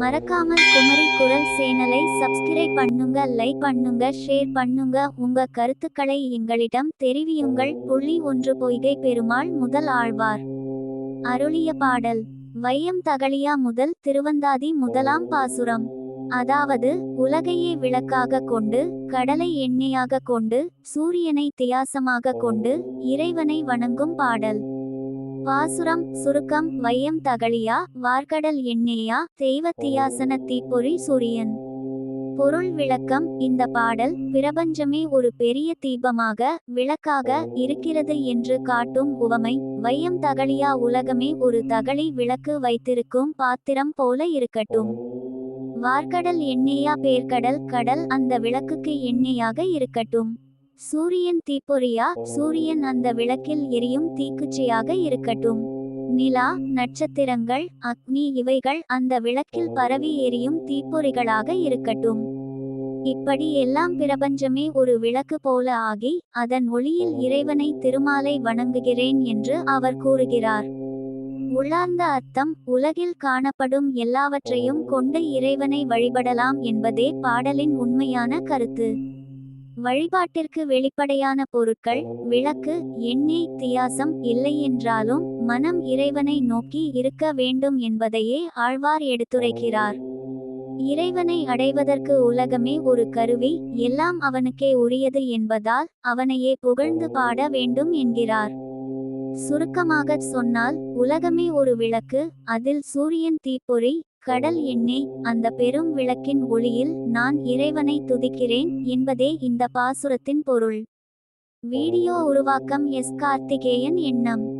மறக்காமல் குமரி குரல் சேனலை சப்ஸ்கிரைப் பண்ணுங்க லைக் பண்ணுங்க ஷேர் பண்ணுங்க. உங்க கருத்துக்களை எங்களிடம் தெரிவியுங்கள். புள்ளி ஒன்று பொய்கை பெருமாள் முதல் ஆழ்வார். அருளிய பாடல் வையம் தகழியா முதல் திருவந்தாதி முதலாம் பாசுரம். அதாவது உலகையே விளக்காக கொண்டு கடலை எண்ணெயாக கொண்டு சூரியனை தியாசமாக கொண்டு இறைவனை வணங்கும் பாடல். பாசுரம் சுருக்கம் வையம் தகழியா வார்கடல் எண்ணெயா தெய்வத்தியாசன தீப்பொறி சூரியன். பொருள் விளக்கம் இந்த பாடல் பிரபஞ்சமே ஒரு பெரிய தீபமாக விளக்காக இருக்கிறது என்று காட்டும் உவமை. வையம் தகழியா உலகமே ஒரு தகழி விளக்கு வைத்திருக்கும் பாத்திரம் போல இருக்கட்டும். வார்கடல் எண்ணெயா பேர்கடல் கடல் அந்த விளக்குக்கு எண்ணெயாக இருக்கட்டும். சூரியன் தீப்பொறியா? சூரியன் அந்த விளக்கில் எரியும் தீக்குச்சியாக இருக்கட்டும். நிலா நட்சத்திரங்கள் அக்னி இவைகள் அந்த விளக்கில் பரவி எரியும் தீப்பொறிகளாக இருக்கட்டும். இப்படி எல்லாம் பிரபஞ்சமே ஒரு விளக்கு போல ஆகி அதன் ஒளியில் இறைவனை திருமாலை வணங்குகிறேன் என்று அவர் கூறுகிறார். உள்ளார்ந்த அர்த்தம் உலகில் காணப்படும் எல்லாவற்றையும் கொண்டு இறைவனை வழிபடலாம் என்பதே பாடலின் உண்மையான கருத்து. வழிபாட்டிற்கு வெளிப்படையான பொருட்கள் விளக்கு எண்ணெய் தியாசம் இல்லையென்றாலும் மனம் இறைவனை நோக்கி இருக்க வேண்டும் என்பதையே ஆழ்வார் எடுத்துரைக்கிறார். இறைவனை அடைவதற்கு உலகமே ஒரு கருவி எல்லாம் அவனுக்கே உரியது என்பதால் அவனையே புகழ்ந்து பாட வேண்டும் என்கிறார். சுருக்கமாகச் சொன்னால் உலகமே ஒரு விளக்கு அதில் சூரியன் தீப்பொறி கடல் எண்ணெய் அந்த பெரும் விளக்கின் ஒளியில் நான் இறைவனை துதிக்கிறேன் என்பதே இந்த பாசுரத்தின் பொருள். வீடியோ உருவாக்கம் எஸ் கார்த்திகேயன் எண்ணம்.